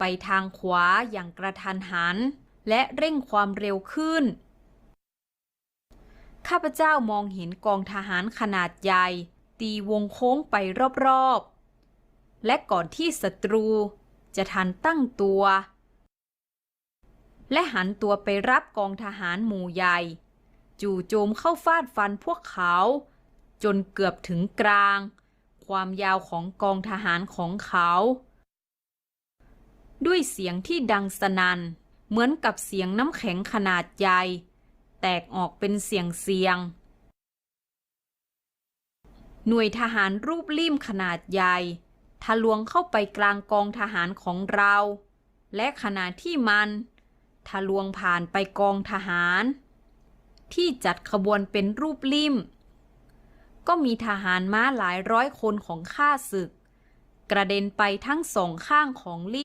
ไปทางขวาอย่างกระทันหัน และเร่งความเร็วขึ้น ข้าพเจ้ามองเห็นกองทหารขนาดใหญ่ ตีวงโค้งไปรอบๆ และก่อนที่ศัตรูจะทันตั้งตัว และหันตัวไปรับกองทหารหมู่ใหญ่ จู่โจมเข้าฟาดฟันพวกเขา จนเกือบถึงกลาง ความยาวของกองทหารของเขา ด้วยเสียงที่ดังสนัน่นเหมือนกับเสียงน้ำแข็งขนาดใหญ่ แตกออกเป็นเสียงเสียง หน่วยทหารรูปลิ่มขนาดใหญ่ ทะลวงเข้าไปกลางกองทหารของเรา และขณะที่มัน ทะลวงผ่านไปกองทหาร ที่จัดขบวนเป็นรูปลิ่ม ก็มีทหารม้าหลายร้อยคนของข้าศึก กระเด็นไปทั้งสองข้างของลิ่ม